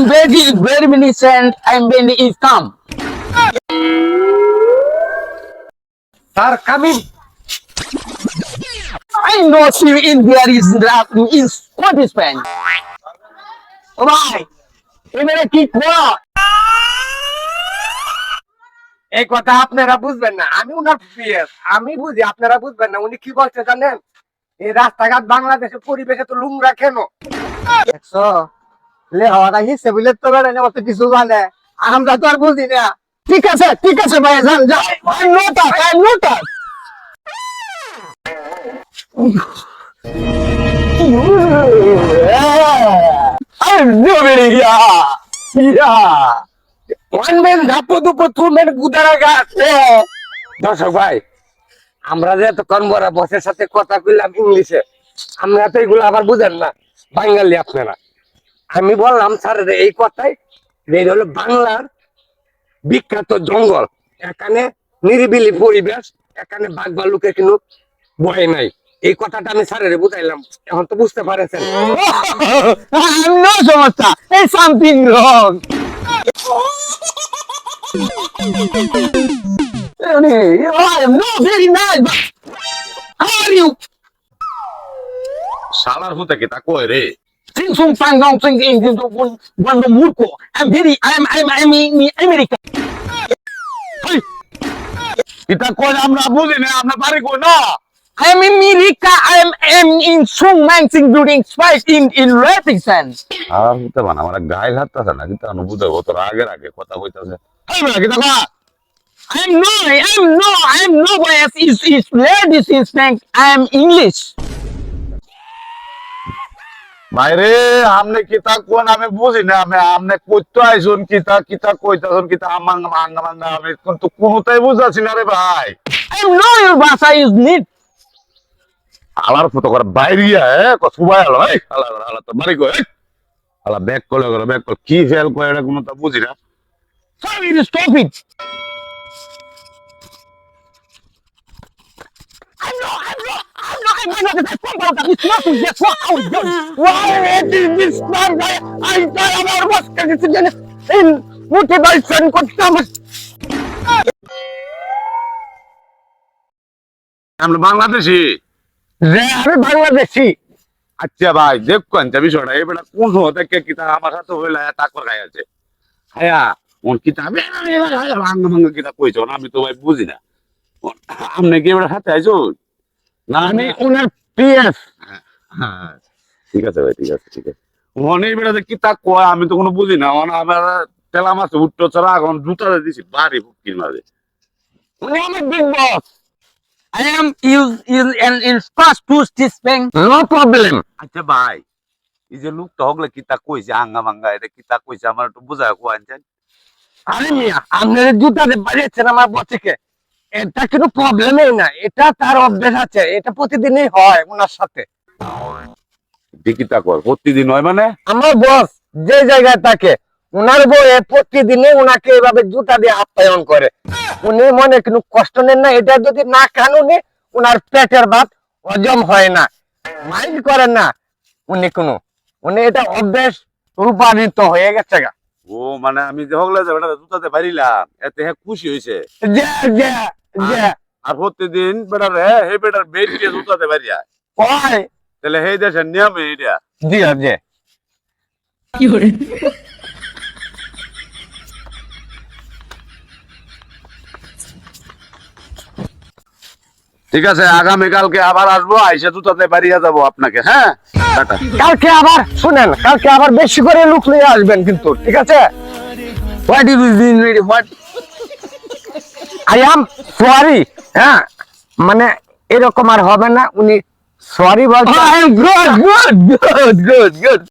I'm very, very innocent. I'm very income. Sir coming I know see in there is is what pen. ভাই এবারে কি করা এই কথা আপনারা বুঝবেন না। আমি উনার পিএস আমি বুঝি আপনারা বুঝবেন না। উনি কি বলছে জানেন? এই রাস্তাঘাট বাংলাদেশের পরিবেশে তো লুমরা কেন? লে হওয়াটা হিসেবে বলে তো বেড়ে নেওয়া তো কিছু জানে? আমরা তো আর বুঝি না। ঠিক আছে ঠিক আছে ভাই, যান তুলবেন গুদারা গাছ দর্শক ভাই, আমরা যে এতক্ষণ বড় বসের সাথে কথা কইলাম ইংলিশে আমরা তো এগুলো আবার বুঝেন না। বাঙালি আপনারা। আমি বললাম স্যার এই কথাই। এটা হলো বাংলার বিখ্যাত জঙ্গল। এখানে নিরিবিলি পরিবেশ এখানে বাঘ ভাল্লুকের কিন্তু ভয় নাই। এই কথাটা আমি স্যারের বুঝাইলাম। এখন তো বুঝতে পারেছেন। সমস্যা are you? শালার হুতে কি তা কয় রে? Sing song sang song sing sing sing song one one murko I'm very I'm I'm I'm in America এটা কয় আমরা বুঝি না আমরা পারি কই না I'm in America I'm I'm in Sung Mang Sing building spice in in Redington আর হুতে বানা আমার গায়ে হাত আছে না কিন্তু বুঝাবো তোর আগের আগে কথা কইতাছে এই বেটা কিতা কয় I'm no I'm no I'm no bias is is ladies in Spank I'm English বাইরে আমনে কিতা কোন আমি বুঝি না আমি আমনে কইতে আইছুন কিতা কিতা কইতাছুন কিতা আমাং মাঙ্গা মাঙ্গা আমি কিন্তু কোনটাই বুঝাছি না রে ভাই। I'm no your ভাষা is neat আলার ফুটো করে বাইরিয়া এ কত সুবাই আলো এই আলা আলা তো বাড়ি কই আলা ব্যাক কলে করে ব্যাক কল কি ফেল কয় এটা কোনো তা বুঝি না। Sorry to Not I'm not that phone about that it's nothing that's what I was doing why is this man why I I about what's going to get in motivation করতে আমার আমরা বাংলাদেশি রে আমি বাংলাদেশি আচ্ছা ভাই দেখ কোন বিষয়টা এই বেটা কোন হতে কে কিতা আমার সাথে হইলা টাকর খাই আছে হায়া ওন কিতা ভাঙ্গা ভাঙ্গা কিতা কইছো আমি তো ভাই বুঝি না আপনি কি এবার সাথে আইছো না আমি ওনার পিএস হ্যাঁ, ঠিক আছে ভাই ঠিক আছে ঠিক আছে। ওনে বেড়াতে কিতা কয় আমি তো কোনো বুঝি না। আমার তেলা মাছ উঠতো ছাড়া এখন জুতা দিছি বাড়ি ফুকির মাঝে। উনি আমার big boss and in fast to this thing no problem আচ্ছা ভাই এই যে লোকটা হগলে কিতা কইছে আঙ্গা ভাঙ্গা এটা কিতা কইছে আমার একটু বুঝায় কোয়া আনছেন? আরে মিয়া আপনার জুতাতে বাড়িয়েছেন আমার বসিকে এটা কোনো প্রবলেমই না। এটা তার অভ্যেস আছে। এটা প্রতিদিনই হয় ওনার সাথে। প্রতিদিন হয় মানে? আমার বস যে জায়গায় থাকে ওনার বউয়ে প্রতিদিনই ওনাকে এভাবে জুতা দিয়ে আপ্যায়ন করে। উনি মনে কোনো কষ্ট নেন না। এটা যদি না খান উনি ওনার পেটের ভাত হজম হয় না। মাইন্ড করেন না উনি কোনো। উনি এটা অভ্যেস রূপান্তরিত হয়ে গেছে গা। ও মানে আমি যে হগলে যে বেটা জুতাতে পারিলাম এতে খুশি যে। আর প্রতিদিন বেটার হে হে বেটার বেড দিয়ে জুতাতে পারিয়া কয় তাহলে হে দেশের নিয়ম এইটা জি জি ঠিক আছে আগামীকালকে আবার আসব আইসা জুতাতে পারিয়া যাব আপনাকে হ্যাঁ টাটা কালকে আবার শুনেন কালকে আবার বেশি করে লুক নিয়ে আসবেন কিন্তু ঠিক আছে হোয়াট ইজ দিন হোয়াট আই আম সরি হ্যাঁ। মানে এরকম আর হবে না। উনি সরি বলছেন। Good good good good good